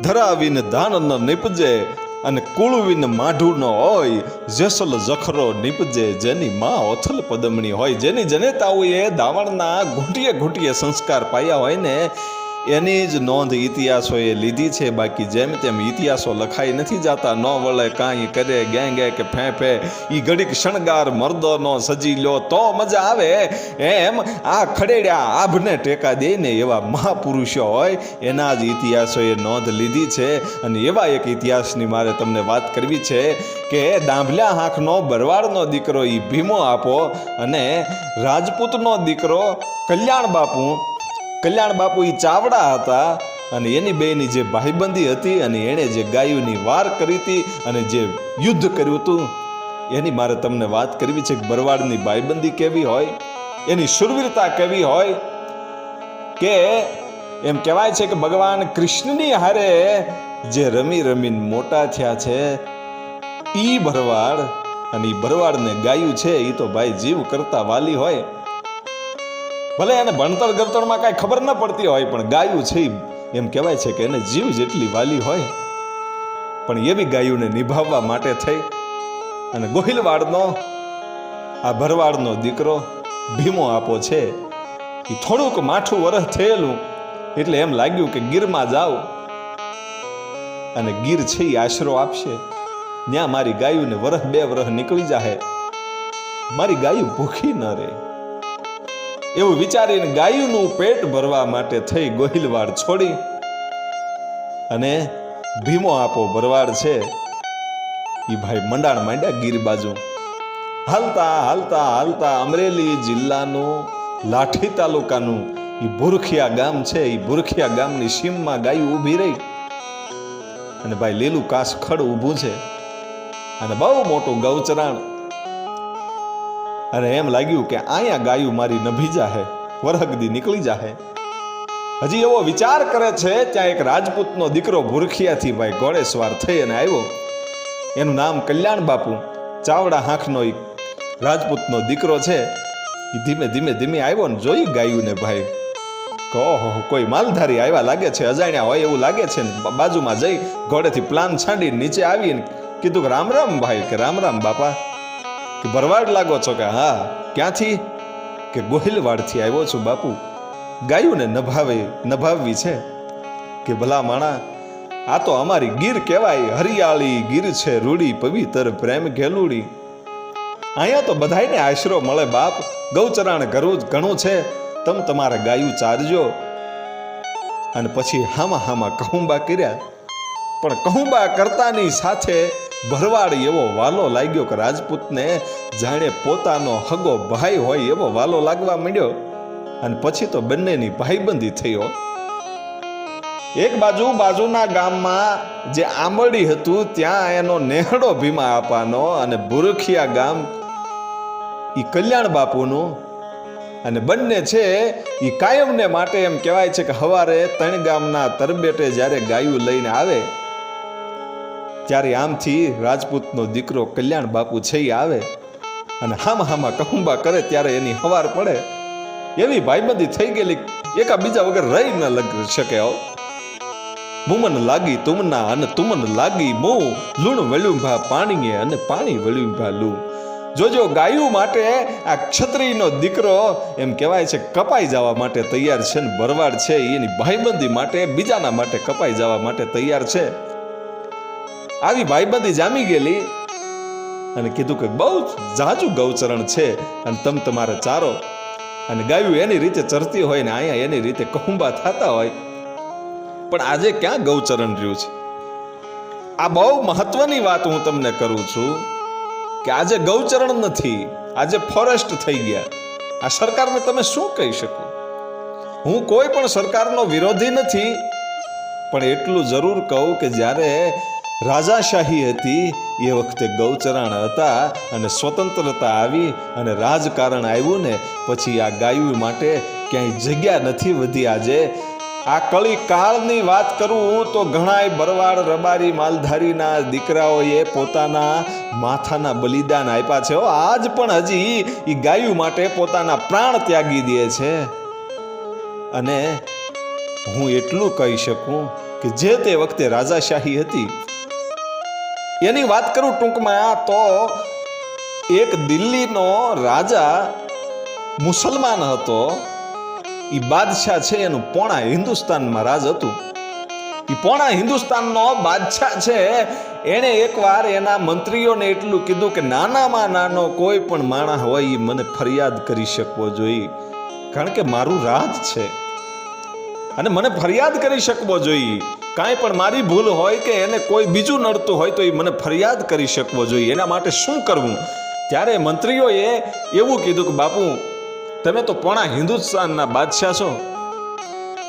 ધરાવીને દાન ન નીપજે અને કુળવીને માઢું ન હોય, જેસલ જખરો નીપજે, જેની માં ઓથલ પદમણી હોય, જેની જનેતાઓએ દાવણના ઘૂંટીએ ઘૂંટીએ સંસ્કાર પાયા હોય ને એની જ નોંધ ઇતિહાસોએ લીધી છે. બાકી જેમ તેમ ઇતિહાસો લખાઈ નથી જાતા, ન વળે કાંઈ કરે ગે ગે કે ફે ફે. ઈ ઘડીક શણગાર મર્દોનો સજી લ્યો તો મજા આવે. એમ આ ખડેડ્યા આભને ટેકા દે ને એવા મહાપુરુષો હોય, એના જ ઇતિહાસોએ નોંધ લીધી છે. અને એવા એક ઇતિહાસની મારે તમને વાત કરવી છે કે ડાંભલ્યા હાંખનો બરવાડનો દીકરો ઈ ભીમો આપો અને રાજપૂતનો દીકરો કલ્યાણ બાપુ કલ્યાણ બાપુ એ ચાવડા હતા અને એની બેની જે ભાઈબંધી હતી અને એણે જે ગાયોની વાર કરી હતી અને જે યુદ્ધ કર્યું હતું, એની મારે તમને વાત કરવી છે કે બરવાડની ભાઈબંધી કેવી હોય, એની શુરવીરતા કેવી હોય, કે એમ કહેવાય છે કે ભગવાન કૃષ્ણની હારે જે રમી રમીને મોટા થયા છે, ઈ ભરવાડ અને ઈ ભરવાડને ગાયું છે એ તો ભાઈ જીવ કરતા વાલી હોય. ભલે એને ભણતર ગરતરમાં કાંઈ ખબર ન પડતી હોય, પણ ગાયું છે એમ કહેવાય છે કે એને જીવ જેટલી વાલી હોય, પણ એવી ગાયુંને નિભાવવા માટે થઈ. અને ગોહિલવાડનો, આ ભરવાડનો દીકરો ભીમો આપો છે. એ થોડુંક માઠું વરસ થયેલું, એટલે એમ લાગ્યું કે ગીરમાં જાઓ અને ગીર છે એ આશરો આપશે. ત્યાં મારી ગાયુંને વરસ બે વરસ નીકળી જાહે. મારી ગાયું ભૂખી ન રહે. એવું વિચારીને ગાયનું પેટ ભરવા માટે થઈ ગોહિલવાડ છોડી અને ભીમો આપો ભરવાડ છે. એ ભાઈ મંડાણ માંડ્યા ગીર બાજુ. હાલતા હાલતા હાલતા અમરેલી જિલ્લાનું લાઠી તાલુકાનું એ ભૂરખિયા ગામ છે. એ ભૂરખિયા ગામની સીમમાં ગાયું ઊભી રહી. અને ભાઈ લીલું કાસ ખડ ઊભું છે. અને બહુ મોટું ગૌચરાણ અને એમ લાગ્યું કે અહીંયા ગાયું મારી નભી જાહે, વરહગદી નીકળી જાહે. હજી એવો વિચાર કરે છે, ત્યાં એક રાજપૂતનો દીકરો ભૂરખિયાથી ભાઈ ઘોડેસવાર થઈ અને આવ્યો. એનું નામ કલ્યાણ બાપુ, ચાવડા હાંખનો એક રાજપૂતનો દીકરો છે. એ ધીમે ધીમે ધીમે આવ્યો ને જોઈ ગાયું ને ભાઈ. કહો, કોઈ માલધારી આવ્યા લાગે છે, અજાણ્યા હોય એવું લાગે છે ને? બાજુમાં જઈ ઘોડેથી પ્લાન છાંડી નીચે આવીને કીધું કે રામ રામ ભાઈ, કે રામ રામ બાપા. કે ભરવાડ લાગો છો કે હા? ક્યાંથી? કે ગોહિલવાડથી આવ્યો છું બાપુ. ગાયુંને નભાવે, નભાવવી છે. કે ભલા માણા, આ તો અમારી ગીર કહેવાય. હરિયાળી ગીર છે, રૂડી, પવિત્ર, પ્રેમ ઘેલુડી. અહીંયા તો બધાયને આશરો મળે બાપ. ગૌચરાણ ઘરું જ ઘણું છે. તમ તમારે ગાયું ચારજો. અને પછી હામા હામા કહુંબા કર્યા. પણ કહુંબા કરતાની સાથે ભરવાડ એવો વાલો લાગ્યો કે રાજપૂતને જાણે પોતાનો હગો ભાઈ હોય એવો વાલો લાગવા માંડ્યો. અને પછી તો બંનેની ભાઈબંધી થયો. એક બાજુ બાજુના ગામમાં જે આંબળી હતું, ત્યાં એનો નેહડો ભીમા આપવાનો અને બુરખિયા ગામ એ કલ્યાણ બાપુનું. અને બંને છે એ કાયમને માટે એમ કહેવાય છે કે હવારે ત્રણ ગામના તરબેટે જ્યારે ગાયું લઈને આવે ત્યારે આમથી રાજપૂતનો દીકરો કલ્યાણ બાપુ છે આવે અને હામા હામા કહુંબા કરે ત્યારે એની હવાર પડે, એવી ભાઈબંધી થઈ ગયેલી એકા બીજા વગર રહી ન લગ શકે હો. મુમન લાગી તુમના અને તુમન લાગી મો, લૂણ વળ્યું ભા પાણીએ અને પાણી વળ્યું ભા લૂ. જોજો ગાયું માટે આ ક્ષત્રિયનો દીકરો એમ કહેવાય છે કપાઈ જવા માટે તૈયાર છે ને ભરવાડ છે, એની ભાઈબંધી માટે બીજાના માટે કપાઈ જવા માટે તૈયાર છે. આવી ભાઈબંધી જામી ગયેલી અને કીધું કે બહુ જાજુ ગૌચરણ છે અને તમ તમારે ચારો. અને ગાયું એની રીતે ચરતી હોય ને અહીંયા એની રીતે કહુંબા થતા હોય. પણ આજે ક્યાં ગૌચરણ રહ્યું છે? આ બહુ મહત્વની વાત હું તમને કરું છું કે આજે ગૌચરણ નથી, આજે ફોરેસ્ટ થઈ ગયા. આ સરકારને તમે શું કહી શકો? હું કોઈ પણ સરકારનો વિરોધી નથી, પણ એટલું જરૂર કહું કે જ્યારે રાજાશાહી હતી. એ વખતે ગૌચરાણ હતા અને સ્વતંત્રતા આવી અને રાજકારણ આવ્યું ને પછી આ ગાયું માટે ક્યાંય જગ્યા નથી વધી આજે. આ કળી કાળની વાત કરું તો ઘણાય બરવાડ રબારી માલધારીના દીકરાઓએ પોતાના માથાના બલિદાન આપ્યા છે. આજ પણ હજી એ ગાયું માટે પોતાના પ્રાણ ત્યાગી દે છે. અને હું એટલું કહી શકું કે જે તે વખતે રાજાશાહી હતી એની વાત કરું ટૂંકમાં તો એક દિલ્હીનો રાજા મુસલમાન હતો. એ બાદશાહ છે, એનું પોણા હિન્દુસ્તાનમાં રાજ હતું. એ પોણા હિન્દુસ્તાનનો બાદશાહ છે. એણે એકવાર એના મંત્રીઓને એટલું કીધું કે નાનામાં નાનો કોઈ પણ માણસ હોય એ મને ફરિયાદ કરી શકવો જોઈએ. કારણ કે મારું રાજ છે. અને મને ફરિયાદ કરી શકવો જોઈએ. કાંઈ પણ મારી ભૂલ હોય કે એને કોઈ બીજું નડતું હોય તો એ મને ફરિયાદ કરી શકવો જોઈએ. એના માટે શું કરવું? ત્યારે મંત્રીઓએ એવું કીધું કે, બાપુ, તમે તો પોણા હિન્દુસ્તાનના બાદશાહ છો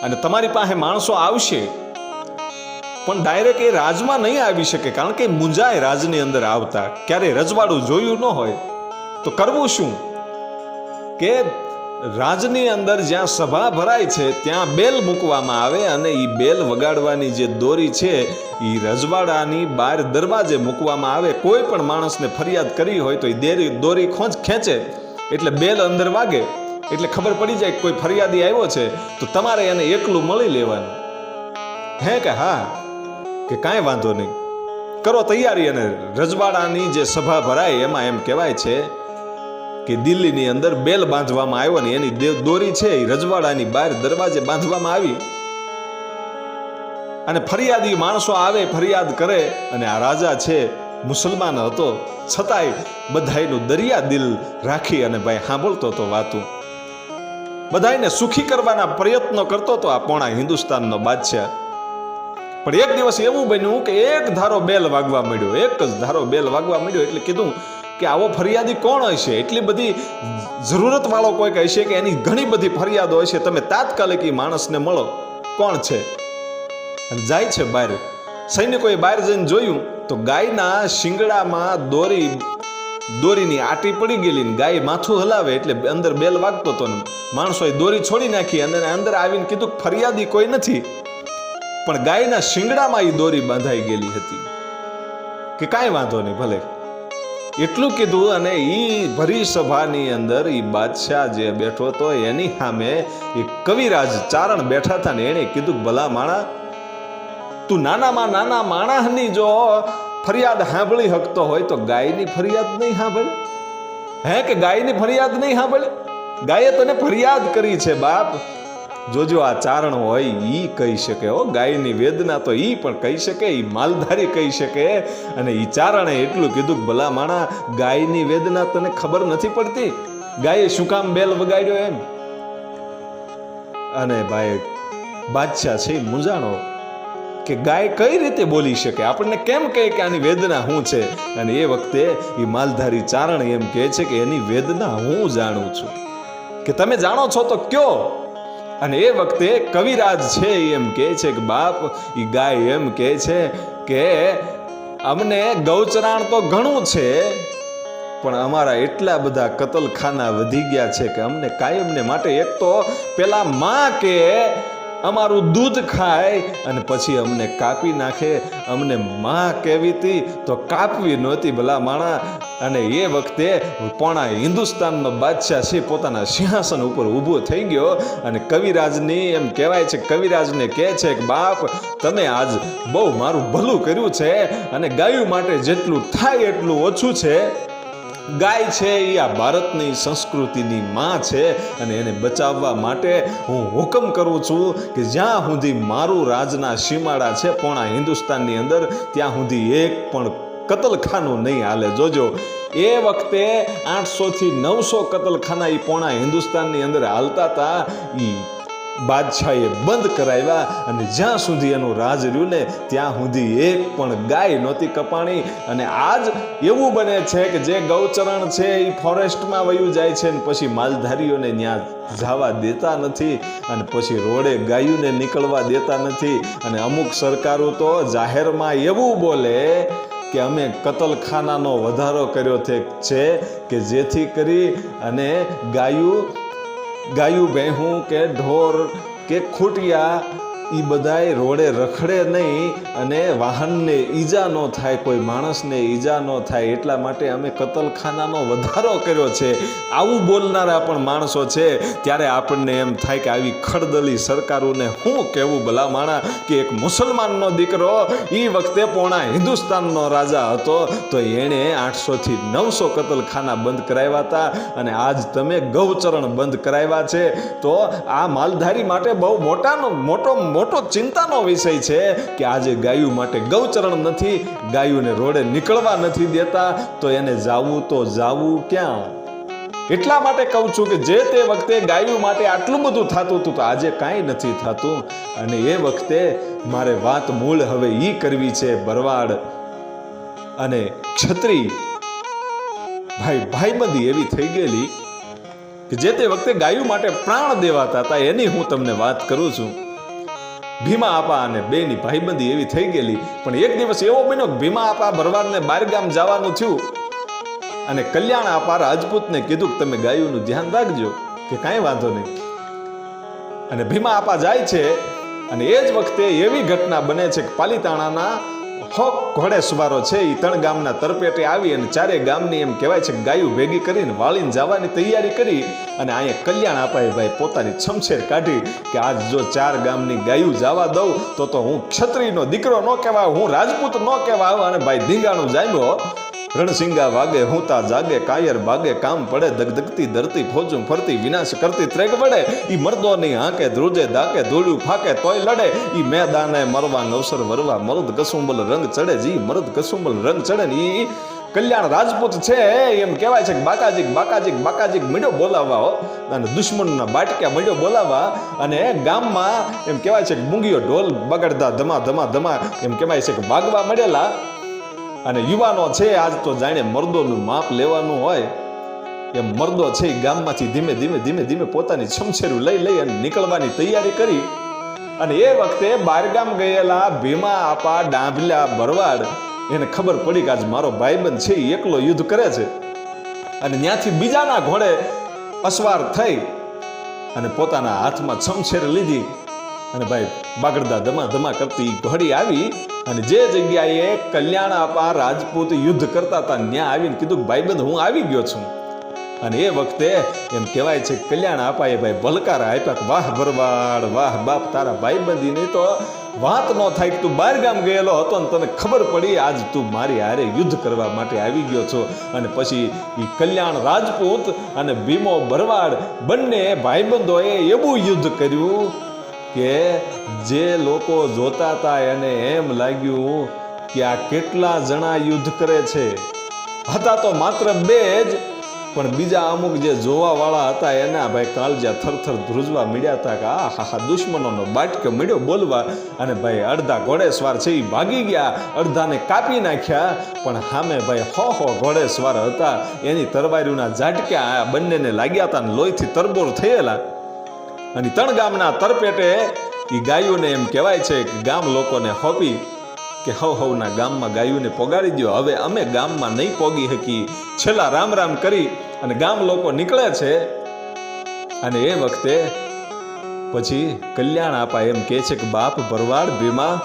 અને તમારી પાસે માણસો આવશે. પણ ડાયરેક્ટ એ રાજમાં નહીં આવી શકે, કારણ કે મુંજાય રાજની અંદર આવતા. ક્યારે રજવાડું જોયું ન હોય. તો કરવું શું? કે રાજની અંદર જ્યાં સભા ભરાય છે, ત્યાં બેલ મૂકવામાં આવે અને એ બેલ વગાડવાની જે દોરી છે એ રજવાડાની બહાર દરવાજે મૂકવામાં આવે. કોઈ પણ માણસને ફરિયાદ કરી હોય તો એ દેરી, દોરી ખોંચ ખેંચે. એટલે બેલ અંદર વાગે. એટલે ખબર પડી જાય કોઈ ફરિયાદી આવ્યો છે, તો તમારે એને એકલું મળી લેવાનું. હે કે હા? કે કાંઈ વાંધો નહીં. કરો તૈયારી અને રજવાડાની જે સભા ભરાય, એમાં એમ કહેવાય છે કે દિલ્હીની અંદર બેલ બાંધવામાં આવ્યો ને એની દોરી છે એ રજવાડાની બહાર દરવાજે બાંધવામાં આવી. અને ફરિયાદી માણસો આવે, ફરિયાદ કરે અને આ રાજા છે મુસલમાન હતો. છતાંય બધાયનું દરિયા દિલ રાખી અને ભાઈ સાંભળતો હતો વાતું. બધાયને સુખી કરવાના પ્રયત્નો કરતો હતો આ પોણા હિન્દુસ્તાનનો બાદશાહ. પણ એક દિવસ એવું બન્યું કે એક ધારો બેલ વાગવા માંડ્યો, એક જ ધારો બેલ વાગવા માંડ્યો એટલે કીધું કે આવો ફરિયાદી કોણ હશે એટલી બધી જરૂરત વાળો કોઈક હશે કે એની ઘણી બધી ફરિયાદો હશે તમે તાત્કાલિક એ માણસને મળો. કોણ છે? જાય છે બહાર. સૈનિકોએ બહાર જઈને જોયું તો ગાયના શિંગડામાં દોરી, દોરીની આટી પડી ગયેલી ને ગાય માથું હલાવે એટલે અંદર બેલ વાગતો હતો માણસોએ દોરી છોડી નાખી અને અંદર આવીને કીધું ફરિયાદી કોઈ નથી. પણ ગાયના શિંગડામાં એ દોરી બાંધાઈ ગયેલી હતી. કે કાંઈ વાંધો નહીં ભલે. એટલું કીધું અને એ ભરી સભાની અંદર એ બાદશાહ જે બેઠો હતો, એની સામે એ કવિરાજ ચારણ બેઠા હતા ને એણે કીધું, ભલા માણા, તું નાનામાં નાના માણસની જો ફરિયાદ સાંભળી શકતો હોય તો ગાયની ફરિયાદ નહીં સાંભળે. હે, કે ગાયની ફરિયાદ નહીં સાંભળે? ગાયે તને ફરિયાદ કરી છે બાપ. જોજો આ ચારણ હોય, ઈ કહી શકે. હો, ગાયની વેદના તો ઈ પણ કહી શકે, ઈ માલધારી કહી શકે. અને ઈ ચારણે એટલું કીધું ભલા માણા, ગાયની વેદના તને ખબર નથી પડતી? ગાયે શું કામ બેલ વગાડ્યો એમ? અને ભાઈ, બાદશાહ છે મુંજાણો કે ગાય કઈ રીતે બોલી શકે? આપણને કેમ કહે કે આની વેદના શું છે? અને એ વખતે એ માલધારી ચારણ એમ કહે છે કે, એની વેદના હું જાણું છું. કે તમે જાણો છો તો કયો? અને એ વખતે કવિરાજ છે એમ કહે છે કે, બાપ એ ગાય એમ કહે છે કે, અમને ગૌચરાણ તો ઘણું છે, પણ અમારા એટલા બધા કતલખાના વધી ગયા છે કે અમને કાયમને માટે એક તો પેલા માં કે અમારું દૂધ ખાય અને પછી અમને કાપી નાખે. અમને માં કેવી હતી, તો કાપવી નહોતી ભલા માણા. અને એ વખતે પોણા હિન્દુસ્તાનનો બાદશાહ છે, પોતાના સિંહાસન ઉપર ઊભો થઈ ગયો. અને કવિરાજની એમ કહેવાય છે, કવિરાજને કહે છે કે, બાપ, તમે આજ બહુ મારું ભલું કર્યું છે અને ગાયું માટે જેટલું થાય એટલું ઓછું છે. ગાય છે, એ આ ભારતની સંસ્કૃતિની માં છે અને એને બચાવવા માટે હું હુકમ કરું છું કે જ્યાં સુધી મારું રાજના સીમાડા છે, પોણા હિન્દુસ્તાનની અંદર, ત્યાં સુધી એક પણ કતલખાનું નહીં હાલે. જોજો, એ વખતે આઠસોથી નવસો કતલખાના એ પોણા હિન્દુસ્તાનની અંદર હાલતા હતા. એ બાદશાહે બંધ કરાવ્યા અને જ્યાં સુધી એનું રાજ રહ્યું ને, ત્યાં સુધી એક પણ ગાય નહોતી કપાણી. અને આજ એવું બને છે કે જે ગૌચરણ છે એ ફોરેસ્ટમાં વયું જાય છે ને, પછી માલધારીઓને ત્યાં જવા દેતા નથી અને પછી રોડે ગાયુંને નીકળવા દેતા નથી. અને અમુક સરકારો તો જાહેરમાં એવું બોલે કે અમે કતલખાનાનો વધારો કર્યો છે કે જેથી કરી અને ગાયું ગાયું ભેહું કે ઢોર કે ખૂટિયા એ બધાય રોડે રખડે નહીં અને વાહનને ઈજા ન થાય, કોઈ માણસને ઈજા ન થાય, એટલા માટે અમે કતલખાનાનો વધારો કર્યો છે. આવું બોલનારા પણ માણસો છે. ત્યારે આપણને એમ થાય કે આવી ખડદલી સરકારોને શું કહેવું ભલા કે એક મુસલમાનનો દીકરો એ વખતે પોણા હિન્દુસ્તાનનો રાજા હતો, તો એણે આઠસોથી નવસો કતલખાના બંધ કરાવ્યા હતા અને આજ તમે ગૌચરણ બંધ કરાવ્યા છે. તો આ માલધારી માટે બહુ મોટાનો, મોટો મોટો ચિંતાનો વિષય છે કે આજે ગાયું માટે ગૌચરણ નથી, ગાયુંને રોડે નીકળવા નથી દેતા, તો એને જાવું તો જાવું ક્યાં? એટલા માટે કહું છું કે જે તે વખતે ગાયું માટે આટલું બધું થતું હતું તો આજે કાંઈ નથી થતું. અને એ વખતે મારે વાત મૂળ હવે ઈ કરવી છે, બરવાડ અને ક્ષત્રિય ભાઈ ભાઈબંધી એવી થઈ ગયેલી કે જે તે વખતે ગાયું માટે પ્રાણ દેવાતા હતા, એની હું તમને વાત કરું છું. ભીમા આપા અને બેની ભાઈબંધી એવી થઈ ગયેલી. પણ એક દિવસ એવો બન્યો ભીમા આપા ભરવાડને બારગામ જવાનું થયું. અને કલ્યાણ આપા રાજપૂતને કીધું કે તમે ગાયુંનું ધ્યાન રાખજો, કે કાંઈ વાંધો નહીં. અને ભીમા આપા જાય છે, અને એ જ વખતે એવી ઘટના બને છે કે પાલીતાણાના હોક ઘોડે સુવારો છે એ ત્રણ ગામના તરપેટે આવી અને ચારે ગામની એમ કહેવાય છે ગાયું ભેગી કરીને વાળીને જવાની તૈયારી કરી અને અહીંયા કલ્યાણ આપાએ ભાઈ, પોતાની છમછેર કાઢી કે આજ જો ચાર ગામની ગાયું જવા દઉં, તો તો હું ક્ષત્રિયનો દીકરો ન કહેવાય, હું રાજપૂત ન કહેવાય, અને ભાઈ ધીંગાણું જામ્યો રણસિંગા વાગે, હુંતા જાગે, કાયર બાગે, કામ પડે, દગદગતી ધરતી, ફોજું ફરતી, વિનાશ કરતી ત્રેગ પડે ઈ મર્દોની આંકે ધ્રુજે દાકે ધોળ્યું ફાકે, તોય લડે. ઈ મેદાને મરવા અવસર વરવા, મરદ કસુંબલ રંગ ચડે, જી મરદ કસુંબલ રંગ ચડે ઈ કલ્યાણ રાજપૂત છે, એમ કહેવાય છે કે બાકાજી બાકાજી બાકાજી મંડ્યો બોલાવવા હો. અને દુશ્મનના બાટક્યા મંડ્યો બોલાવવા અને ગામમાં, એમ કહેવાય છે કે મૂંગીઓ ઢોલ બગડતા ધમા ધમા ધમા, એમ કહેવાય છે કે ભાગવા મળેલા. અને યુવાનો છે આજ તો જાણે મર્દોનું માપ લેવાનું હોય. એમ મર્દો છે એ ગામમાંથી ધીમે ધીમે ધીમે ધીમે પોતાની છમછેરું લઈ લઈ અને નીકળવાની તૈયારી કરી. અને એ વખતે બારગામ ગયેલા ભીમા, આપા, ડાંભલા, ભરવાડ, એને ખબર પડી કે આજ મારો ભાઈબંધ છે એ એકલો યુદ્ધ કરે છે. અને ત્યાંથી બીજાના ઘોડે અસવાર થઈ અને પોતાના હાથમાં છમછેર લીધી. અને ભાઈ બાગડદા ધમા ધમા કરતી ઘોડી આવી. અને જે જગ્યાએ કલ્યાણ આપા રાજપૂત યુદ્ધ કરતા હતા, ત્યાં આવીને કીધું કે ભાઈબંધ હું આવી ગયો છું. અને એ વખતે એમ કહેવાય છે કલ્યાણ કલ્યાણ એ ભાઈ ભલકારા આપ્યા વાહ ભરવાડ વાહ બાપ, તારા ભાઈબંધીની તો વાત ન થાય કે તું બહાર ગામ ગયેલો હતો ને તને ખબર પડી, આજ તું મારી હારે યુદ્ધ કરવા માટે આવી ગયો છો. અને પછી એ કલ્યાણ રાજપૂત અને ભીમો ભરવાડ બંને ભાઈબંધોએ એવું યુદ્ધ કર્યું કે જે લોકો જોતા હતા એને એમ લાગ્યું કે આ કેટલા જણા યુદ્ધ કરે છે. હતા તો માત્ર બે જ, પણ બીજા અમુક જે જોવાવાળા હતા એના ભાઈ કાળજા થરથર ધ્રુજવા મળ્યા હતા કે આ હા હા, દુશ્મનોનો બાટકે મળ્યો બોલવા. અને ભાઈ અડધા ઘોડેસવાર છે એ ભાગી ગયા, અડધાને કાપી નાખ્યા, પણ સામે ભાઈ હો હો, ઘોડેસવાર હતા. એની તરવારીઓના ઝાટક્યા આ બંનેને લાગ્યા હતા અને લોહીથી તરબોર થયેલા. અને ત્રણ ગામના તરપેટે એ ગાયોને એમ કહેવાય છે કે ગામ લોકોને હોપી કે હવ હવના ગામમાં ગાયોને પોગાડી દો હવે અમે ગામમાં નહીં પોગી શકી છેલ્લા રામ રામ કરી અને ગામ લોકો નીકળે છે અને એ વખતે પછી કલ્યાણ આપા એમ કહે છે કે બાપ ભરવાડ ભીમા.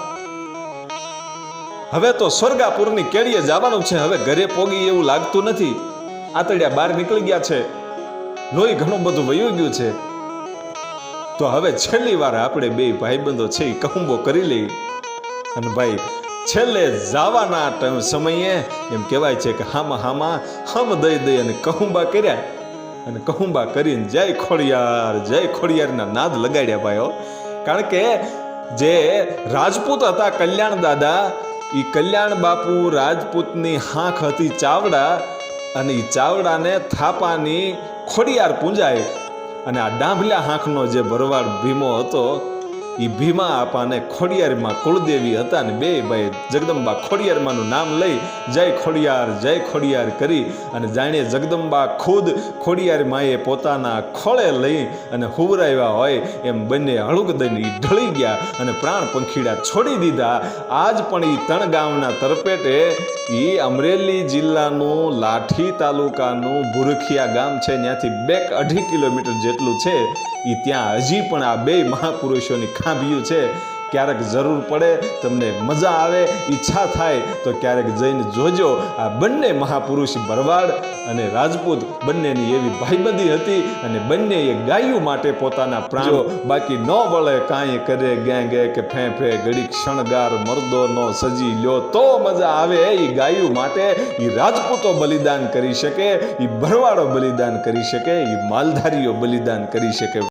હવે તો સ્વર્ગાપુરની કેળીએ જવાનું છે. હવે ઘરે પોગી એવું લાગતું નથી. આતડિયા બહાર નીકળી ગયા છે. લોહી ઘણું બધું વયું ગયું છે. તો હવે છેલ્લી વાર આપણે બે ભાઈબંધો છે એ કહુંબો કરી લઈ અને ભાઈ, છેલ્લે જવાના સમયે એમ કહેવાય છે કે હામાં હામાં, હમ દઈ દઈ અને કહુંબા કર્યા. અને કહુંબા કરીને જય ખોડિયાર, જય ખોડિયારના નાદ લગાડ્યા ભાઈઓ. કારણ કે જે રાજપૂત હતા કલ્યાણ દાદા એ કલ્યાણ બાપુ રાજપૂતની હાંખ હતી ચાવડા અને એ ચાવડાને થાપાની ખોડિયાર પૂંજાય અને આ ડાંભલા હાંખનો જે ભરવાડ ભીમો હતો એ ભીમા આપાને ખોડિયારમાં કુળદેવી હતા ને બે ભાઈ જગદંબા ખોડિયારમાંનું નામ લઈ જય ખોડિયાર જય ખોડિયાર કરી અને જાણે જગદંબા ખુદ ખોડિયારમાંએ પોતાના ખોળે લઈ અને હુવરાવ્યા હોય એમ બંને હળુક દઈને ઢળી ગયા અને પ્રાણ પંખીડા છોડી દીધા. આજ પણ એ તણગામના ગામના તરપેટે એ અમરેલી જિલ્લાનું લાઠી તાલુકાનું ભુરખિયા ગામ છે. ત્યાંથી બેક અઢી કિલોમીટર જેટલું છે. એ ત્યાં હજી પણ આ બે મહાપુરુષોની ખાંભિયું છે. ક્યારેક જરૂર પડે તમને મજા આવે ઈચ્છા થાય તો ક્યારેક જઈને જોજો. આ બંને મહાપુરુષ ભરવાડ અને રાજપૂત બંનેની એવી ભાઈબંધી હતી અને બંને એ ગાયું માટે પોતાના પ્રાણો બાકી ન વળે કાંઈ કરે ગે ગે કે ફે ફે ઘડીક શણગાર મરદો નો સજી લ્યો તો મજા આવે. એ ગાયું માટે એ રાજપૂતો બલિદાન કરી શકે એ ભરવાડો બલિદાન કરી શકે એ માલધારીઓ બલિદાન કરી શકે.